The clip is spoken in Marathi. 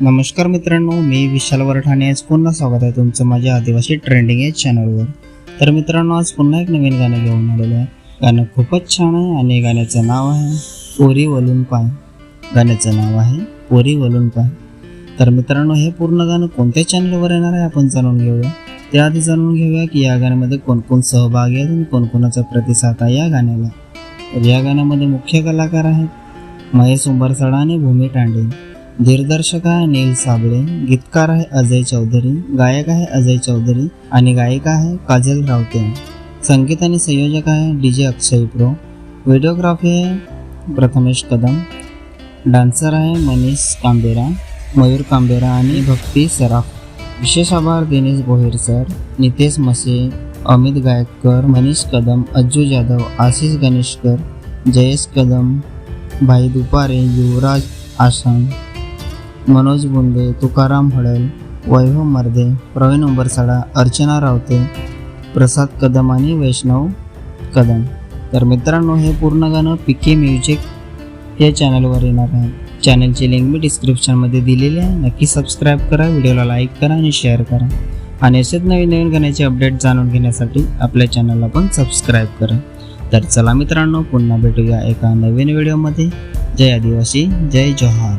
नमस्कार मित्रांनो मी विशाल वरठाणे. आज पुन्हा स्वागत आहे तुमचं माझ्या आदिवासी ट्रेंडिंग या चॅनलवर. तर मित्रांनो आज पुन्हा एक नवीन गाणं घेऊन आलेलं आहे. गाणं खूपच छान आहे आणि गाण्याचं नाव आहे पोरी वलून पाय. गाण्याचं नाव आहे पोरी वलून पाय. तर मित्रांनो हे पूर्ण गाणं कोणत्या चॅनलवर येणार आहे आपण जाणून घेऊया. त्याआधी जाणून घेऊया की या गाण्यामध्ये कोणकोण सहभागी आहेत आणि कोणकोणाचा प्रतिसाद आहे या गाण्याला. तर या गाण्यामध्ये मुख्य कलाकार आहेत महेश उंबरसाडा आणि भूमी टांडे. दिग्दर्शक आहे अनिल साबळे गीतकार आहे अजय चौधरी गायक आहे अजय चौधरी आणि गायिका आहे काजल रावते. संगीत आणि संयोजक आहे डी जे अक्षय प्रो. व्हिडिओग्राफी आहे प्रथमेश कदम. डान्सर आहे मनीष कांबेरा मयूर कांबेरा आणि भक्ती सराफ. विशेष आभार दिनेश बोहेर सर नितेश मसे अमित गायककर मनीष कदम अज्जू जाधव आशिष गणेशकर जयेश कदम भाई दुपारे युवराज आसाम. मनोज बुंदे तुकाराम हडल वैभव मर्दे प्रवीण उंबरसाडा अर्चना रावते प्रसाद कदम आणि वैष्णव कदम. तर मित्रांनो हे पूर्ण गाणं पिके म्युझिक या चॅनलवर येणार आहे. चॅनलची लिंक मी डिस्क्रिप्शनमध्ये दिलेली आहे. नक्की सबस्क्राईब करा व्हिडिओला लाईक करा आणि शेअर करा. आणि असेच नवीन नवीन गाण्याचे अपडेट जाणून घेण्यासाठी आपल्या चॅनलला पण सबस्क्राईब करा. तर चला मित्रांनो पुन्हा भेटूया एका नवीन व्हिडिओमध्ये जय आदिवासी जय जोहार.